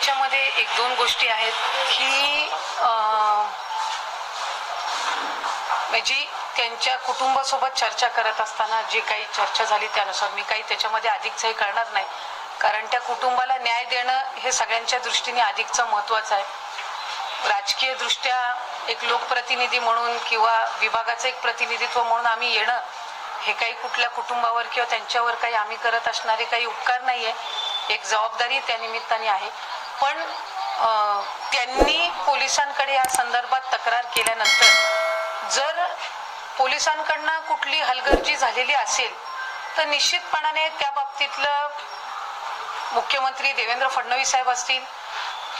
याच्यामध्ये एक दोन गोष्टी आहेत. की म्हणजे त्यांच्या कुटुंबासोबत चर्चा करत असताना जी काही चर्चा झाली त्यानुसार मी काही त्याच्यामध्ये अधिकच हे करणार नाही. कारण त्या कुटुंबाला न्याय देणं हे सगळ्यांच्या दृष्टीने अधिकचं महत्वाचं आहे. राजकीय दृष्ट्या एक लोकप्रतिनिधी म्हणून किंवा विभागाचं एक प्रतिनिधित्व म्हणून आम्ही येणं हे काही कुठल्या कुटुंबावर किंवा त्यांच्यावर काही आम्ही करत असणारे काही उपकार नाही आहे एक जबाबदारी त्या निमित्ताने आहे. पण त्यांनी पोलिसांकडे या संदर्भात तक्रार केल्यानंतर जर पोलिसांकडनं कुठली हलगर्जी झालेली असेल तर निश्चितपणाने त्या बाबतीतलं मुख्यमंत्री देवेंद्र फडणवीस साहेब असतील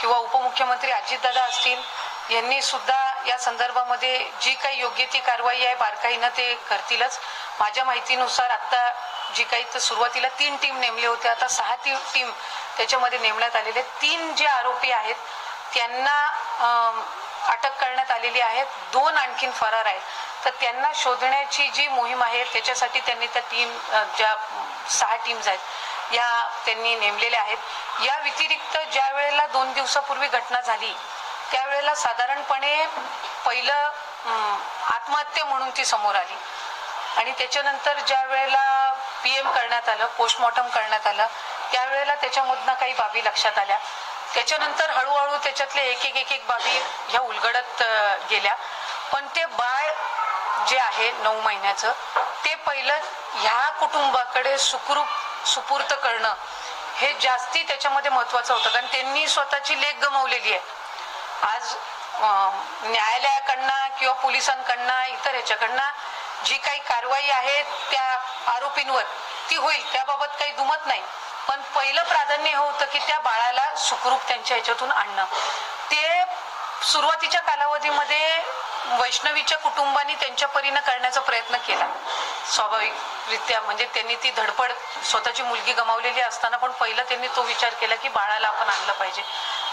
किंवा उपमुख्यमंत्री अजितदादा असतील यांनी सुद्धा या संदर्भामध्ये जी काही योग्य ती कारवाई आहे बारकाईनं ते करतीलच. माझ्या माहितीनुसार आत्ता जी काही तर सुरुवातीला तीन टीम नेमली होती आता सहा ती टीम त्याच्यामध्ये नेमण्यात आलेले तीन जे आरोपी आहेत त्यांना अटक करण्यात आलेली आहे दोन आणखीन फरार आहेत. तर त्यांना शोधण्याची जी मोहीम आहे त्याच्यासाठी त्यांनी त्या टीम ज्या सहा टीम्स आहेत या त्यांनी नेमलेल्या आहेत. या व्यतिरिक्त ज्या वेळेला दोन दिवसापूर्वी घटना झाली त्यावेळेला साधारणपणे पहिलं आत्महत्या म्हणून ती समोर आली. आणि त्याच्यानंतर ज्या वेळेला पी एम करण्यात आलं पोस्टमॉर्टम करण्यात आलं. त्यावेळेला त्याच्यामधनं काही बाबी लक्षात आल्या. त्याच्यानंतर हळूहळू त्याच्यातले एक एक एक एक बाबी ह्या उलगडत गेल्या. पण ते बाळ जे आहे नऊ महिन्याचं ते पहिलं ह्या कुटुंबाकडे सुखरूप सुपूर्त करणं हे जास्ती त्याच्यामध्ये महत्वाचं होतं. कारण त्यांनी स्वतःची लेख गमावलेली आहे. आज न्यायालयाकडनं किंवा पोलिसांकडनं इतर ह्याच्याकडनं जी काही कारवाई आहे त्या आरोपींवर ती होईल त्याबाबत काही दुमत नाही. पण पहिलं प्राधान्य हे होतं की त्या बाळाला सुखरूप त्यांच्या ह्याच्यातून आणणं. ते सुरुवातीच्या कालावधीमध्ये वैष्णवीच्या कुटुंबाने त्यांच्या परीनं करण्याचा प्रयत्न केला. स्वाभाविकरित्या म्हणजे त्यांनी ती धडपड स्वतःची मुलगी गमावलेली असताना पण पहिलं त्यांनी तो विचार केला की बाळाला आपण आणलं पाहिजे.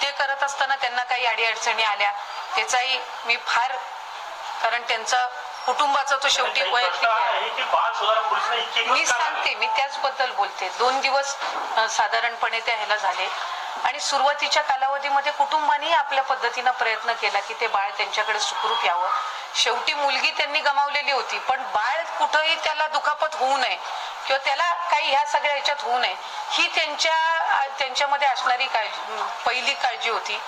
ते करत असताना त्यांना काही अडीअडचणी आल्या. त्याचाही मी फार कारण त्यांचा कुटुंबाचा तो शेवटी वैयक्तिक आहे. मी सांगते मी त्याचबद्दल बोलते. दोन दिवस साधारणपणे त्या ह्याला झाले. आणि सुरुवातीच्या कालावधीमध्ये कुटुंबानेही आपल्या पद्धतीनं प्रयत्न केला की ते बाळ त्यांच्याकडे सुखरूप यावं. शेवटी मुलगी त्यांनी गमावलेली होती पण बाळ कुठंही त्याला दुखापत होऊ नये किंवा त्याला काही ह्या सगळ्या ह्याच्यात होऊ नये. ही त्यांच्या त्यांच्यामध्ये असणारी काळजी पहिली काळजी होती.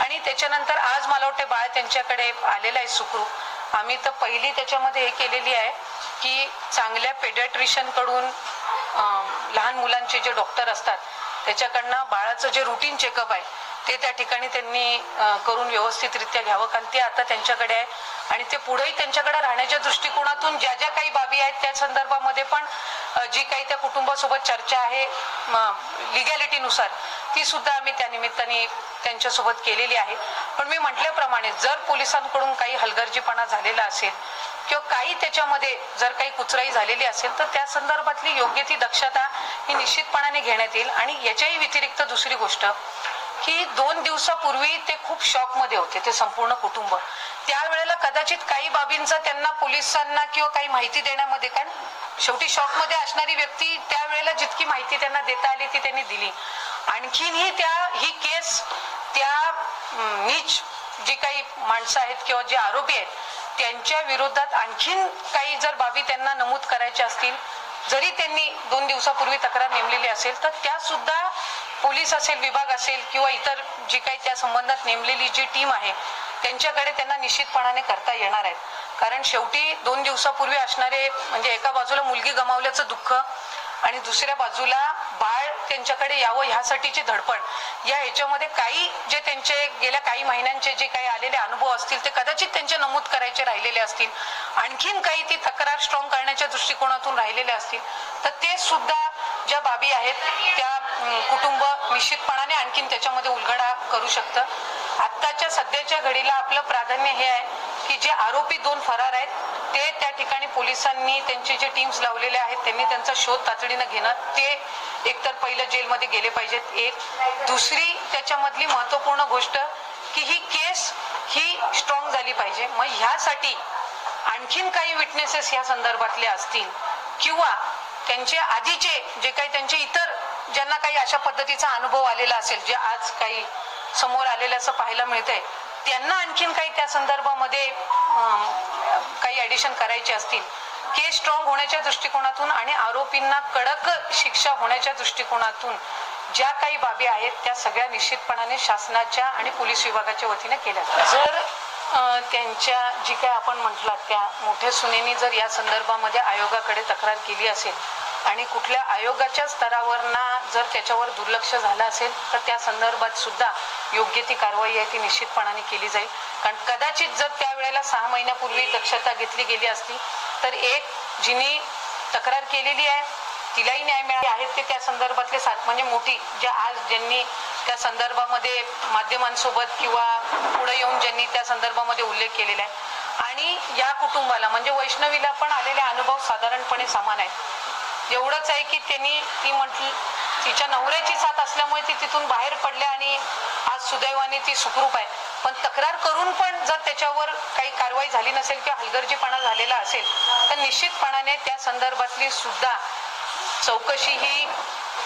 आणि त्याच्यानंतर आज मला वाटते बाळ त्यांच्याकडे आलेलं आहे सुखरूप आम्ही तर पहिली त्याच्यामध्ये हे केलेली आहे की चांगल्या पेडियाट्रिशियनकडून लहान मुलांचे जे डॉक्टर असतात त्याच्याकडनं बाळाचं जे रुटीन चेकअप आहे ते त्या ठिकाणी त्यांनी करून व्यवस्थितरित्या घ्यावं. कारण ते आता त्यांच्याकडे आहे आणि ते पुढेही त्यांच्याकडे राहण्याच्या दृष्टिकोनातून ज्या ज्या काही बाबी आहेत संदर्भामध्ये पण जी काही त्या कुटुंबासोबत चर्चा आहे लिगॅलिटीनुसार ती सुद्धा आम्ही त्या निमित्ताने त्यांच्यासोबत केलेली आहे. पण मी म्हटल्याप्रमाणे जर पोलिसांकडून काही हलगर्जीपणा झालेला असेल किंवा काही त्याच्यामध्ये जर काही कुचराई झालेली असेल तर त्या संदर्भातली योग्य ती दक्षता ही निश्चितपणाने घेण्यात येईल. आणि याच्याही व्यतिरिक्त दुसरी गोष्ट की दोन दिवसापूर्वी ते खूप शॉकमध्ये होते ते संपूर्ण कुटुंब. त्यावेळेला कदाचित काही बाबींचा त्यांना पोलिसांना किंवा काही माहिती देण्यामध्ये कारण शेवटी शॉकमध्ये असणारी व्यक्ती त्यावेळेला जितकी माहिती त्यांना देता आली ती त्यांनी दिली. आणखीनही त्या ही केस त्या नीच जी काही माणसं आहेत किंवा जे आरोपी आहेत त्यांच्या विरोधात आणखीन काही जर बाबी त्यांना नमूद करायच्या असतील जरी त्यांनी दोन दिवसापूर्वी तक्रार नेमलेली असेल तर त्या सुद्धा पोलीस असेल विभाग असेल किंवा इतर जी काही त्या संबंधात नेमलेली जी टीम आहे त्यांच्याकडे त्यांना निश्चितपणाने करता येणार आहेत. कारण शेवटी दोन दिवसापूर्वी असणारे म्हणजे एका बाजूला मुलगी गमावल्याचं दुःख आणि दुसऱ्या बाजूला बाळ त्यांच्याकडे यावं ह्यासाठीची धडपड या ह्याच्यामध्ये काही जे त्यांचे गेल्या काही महिन्यांचे जे काही आलेले अनुभव असतील ते कदाचित त्यांचे नमूद करायचे राहिलेले असतील. आणखीन काही ती तक्रार स्ट्रॉंग करण्याच्या दृष्टिकोनातून राहिलेले असतील. तर ते सुद्धा ज्या बाबी आहेत त्या कुटुंब निश्चितपणाने आणखीन त्याच्यामध्ये उलगडा करू शकतं. आत्ताच्या सध्याच्या घडीला आपलं प्राधान्य हे आहे की जे आरोपी दोन फरार आहेत ते त्या ठिकाणी पोलिसांनी त्यांचे जे टीम्स लावलेले आहेत त्यांनी त्यांचा शोध तातडीनं घेणं ते एकतर पहिलं जेलमध्ये गेले पाहिजेत एक. दुसरी त्याच्यामधली महत्त्वपूर्ण गोष्ट की ही केस ही स्ट्रॉंग झाली पाहिजे. मग ह्यासाठी आणखीन काही विटनेसेस या संदर्भातले असतील किंवा त्यांचे आधीचे जे काही त्यांचे इतर ज्यांना काही अशा पद्धतीचा अनुभव आलेला असेल जे आज काही समोर आलेलं असं पाहायला मिळतंय त्यांना आणखीन काही त्या संदर्भामध्ये काही ऍडिशन करायचे असतील. केस स्ट्रॉंग होण्याच्या दृष्टिकोनातून आणि आरोपींना कडक शिक्षा होण्याच्या दृष्टिकोनातून ज्या काही बाबी आहेत त्या सगळ्या निश्चितपणाने शासनाच्या आणि पोलीस विभागाच्या वतीने केल्या जर त्यांच्या जी काय आपण म्हटलात त्या मोठ्या सुनेनी जर या संदर्भामध्ये आयोगाकडे तक्रार केली असेल आणि कुठल्या आयोगाच्या स्तरावरना जर त्याच्यावर दुर्लक्ष झालं असेल तर त्या संदर्भात सुद्धा योग्य ती कारवाई आहे ती निश्चितपणाने केली जाईल. कारण कदाचित जर त्यावेळेला सहा महिन्यापूर्वी दक्षता घेतली गेली असती तर एक जिने तक्रार केलेली आहे तिलाही न्याय मिळाले आहेत ते त्या संदर्भातले सात म्हणजे मोठी ज्या आज ज्यांनी त्या संदर्भामध्ये माध्यमांसोबत किंवा पुढे येऊन ज्यांनी त्या संदर्भामध्ये उल्लेख केलेला आहे. आणि या कुटुंबाला म्हणजे वैष्णवीला पण आलेले अनुभव साधारणपणे समान आहेत. एवढंच आहे की त्यांनी ती म्हटली तिच्या नवऱ्याची साथ असल्यामुळे ती तिथून बाहेर पडल्या आणि आज सुदैवाने ती सुखरूप आहे. पण तक्रार करून पण जर त्याच्यावर काही कारवाई झाली नसेल किंवा हलगर्जीपणा झालेला असेल तर निश्चितपणाने त्या संदर्भातली सुद्धा चौकशी ही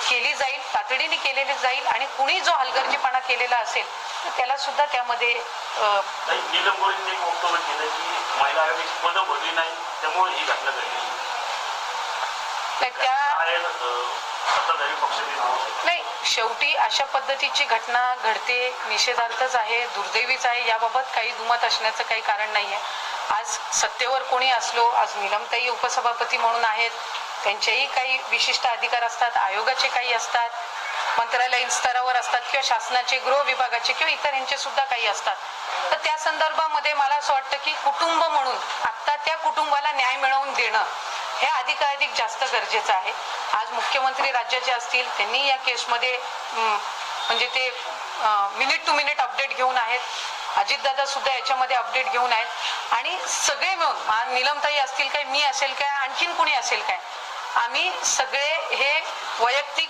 केली जाईल तातडीने केलेली जाईल आणि कुणी जो हलगर्जीपणा केलेला असेल तर त्याला सुद्धा त्यामध्ये. नाही शेवटी अशा पद्धतीची घटना घडते निषेधार्थच आहे दुर्दैवीच आहे याबाबत काही दुमत असण्याचं काही कारण नाही आहे आज सत्तेवर कोणी असलो आज निलमताई उपसभापती म्हणून आहेत त्यांचेही काही विशिष्ट अधिकार असतात आयोगाचे काही असतात मंत्रालयीन स्तरावर असतात किंवा शासनाचे गृह विभागाचे किंवा इतर यांचे सुद्धा काही असतात. तर त्या संदर्भामध्ये मला असं वाटतं की कुटुंब म्हणून आत्ता त्या कुटुंबाला न्याय मिळवून देणं हे अधिकाधिक जास्त गरजेचं आहे. आज मुख्यमंत्री राज्याचे असतील त्यांनी या केसमध्ये म्हणजे ते मिनिट टू मिनिट अपडेट घेऊन आहेत. अजितदादा सुद्धा याच्यामध्ये अपडेट घेऊन आहेत. आणि सगळे मिळून निलमताई नीलमताई असतील काय मी असेल काय आणखीन कुणी असेल काय आम्ही सगळे हे वैयक्तिक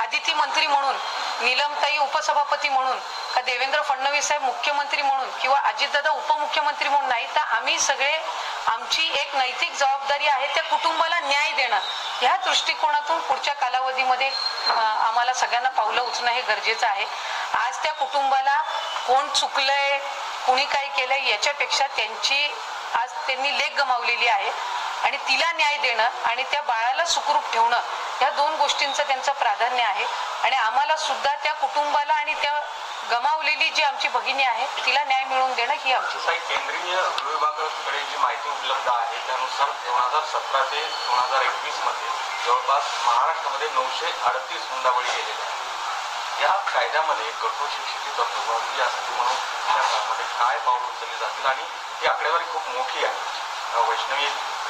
आदिती मंत्री म्हणून नीलमताई उपसभापती म्हणून का देवेंद्र फडणवीस साहेब मुख्यमंत्री म्हणून किंवा अजितदादा उपमुख्यमंत्री म्हणून नाही तर आम्ही सगळे आमची एक नैतिक जबाबदारी आहे त्या कुटुंबाला न्याय देणं. ह्या दृष्टिकोनातून पुढच्या कालावधीमध्ये आम्हाला सगळ्यांना पावलं उचलणं हे गरजेचं आहे. आज त्या कुटुंबाला कोण चुकलंय कुणी काय केलंय याच्यापेक्षा त्यांची आज त्यांनी लेख गमावलेली आहे. आणि तिला न्याय देणं आणि त्या बाळाला सुखरूप ठेवणं या दोन गोष्टींचं त्यांचं प्राधान्य आहे. आणि आम्हाला सुद्धा त्या कुटुंबाला आणि त्या गमावलेली जी आमची भगिनी आहे तिला न्याय मिळवून देणं ही आमची केंद्रीय विभागाकडे जी माहिती उपलब्ध आहे त्यानुसार दोन हजार सतरा ते दोन हजार एकवीसमध्ये जवळपास महाराष्ट्रामध्ये नऊशे अडतीस हुंडाबळी गेलेले आहेत. या कायद्यामध्ये कठोर शिक्षेची तरतूद व्हावी यासाठी म्हणून त्या काळामध्ये काय पाऊल उचलली जातील आणि ही आकडेवारी खूप मोठी आहे. वैष्णवी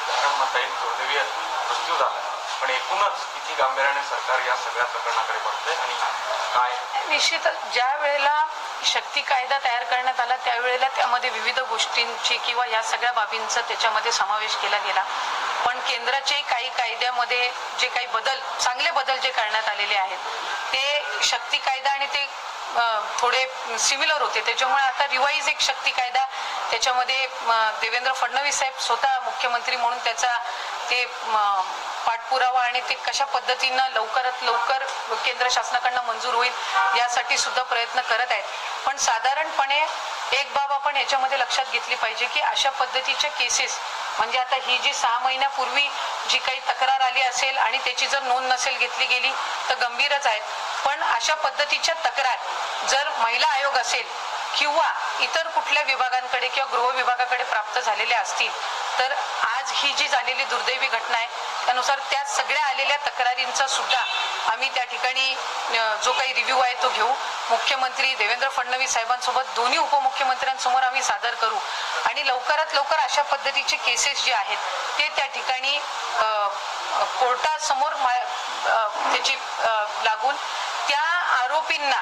उदाहरण दुर्दैवी मृत्यू झाला. पण एकूणच किती गांभीर्याने सरकार या सगळ्या प्रकरणाकडे बघते आणि काय? निश्चितच ज्या वेळेला शक्ती कायदा तयार करण्यात आला त्यावेळेला त्यामध्ये विविध गोष्टींची किंवा या सगळ्या बाबींचा त्याच्यामध्ये समावेश केला गेला. पण केंद्राचे काही कायद्यामध्ये जे काही बदल चांगले बदल जे करण्यात आलेले आहेत ते शक्ती कायदा आणि ते थोडे सिमिलर होते. त्याच्यामुळे आता रिवाईज एक शक्ती कायदा त्याच्यामध्ये देवेंद्र फडणवीस साहेब स्वतः मुख्यमंत्री म्हणून त्याचा ते पाठपुरावा आणि ते कशा पद्धतीनं लवकरात लवकर केंद्र शासनाकडनं मंजूर होईल यासाठी सुद्धा प्रयत्न करत आहेत. पण साधारणपणे एक बाब आपण याच्यामध्ये लक्षात घेतली पाहिजे की अशा पद्धतीच्या केसेस म्हणजे आता ही जी सहा महिन्यापूर्वी जी काही तक्रार आली असेल आणि त्याची जर नोंद नसेल घेतली गेली तर गंभीरच आहेत. पण अशा पद्धतीच्या तक्रार जर महिला आयोग असेल किंवा इतर कुठल्या विभागांकडे किंवा गृह विभागाकडे प्राप्त झालेल्या असतील तर आज ही जी झालेली दुर्दैवी घटना आहे त्यानुसार त्या सगळ्या आलेल्या तक्रारींचा सुद्धा आम्ही त्या ठिकाणी जो काही रिव्ह्यू आहे तो घेऊ. मुख्यमंत्री देवेंद्र फडणवीस साहेबांसोबत दोन्ही उपमुख्यमंत्र्यांसमोर आम्ही सादर करू. आणि लवकरात लवकर अशा पद्धतीचे केसेस जे आहेत ते त्या ठिकाणी कोर्टासमोर मा- त्याची लागून त्या आरोपींना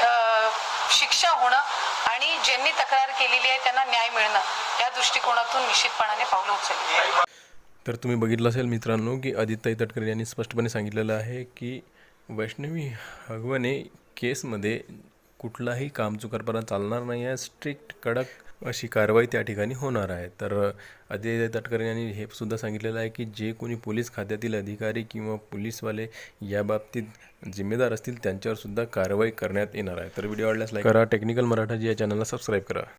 शिक्षा होणं आणि ज्यांनी तक्रार केलेली आहे त्यांना न्याय मिळणं या दृष्टिकोनातून निश्चितपणाने पावलं उचलली. तर तुम्ही बघितलं असेल मित्रांनो की आदित्य तटकरे यांनी स्पष्टपणे सांगितलेलं आहे की वैष्णवी हगवणे केसमध्ये कुठलाही कामचुकारपणा चालणार नाही आहे स्ट्रिक्ट कडक अशी कारवाई त्या ठिकाणी होणार आहे. तर अजय तटकरे यांनी हे सुद्धा सांगितलेलं आहे की जे कोणी पोलीस खात्यातील अधिकारी किंवा पोलीसवाले या बाबतीत जिम्मेदार असतील त्यांच्यावर सुद्धा कारवाई करण्यात येणार आहे. तर व्हिडिओ आवडल्यास लाईक करा. टेक्निकल मराठा जी या चॅनलला सबस्क्राईब करा.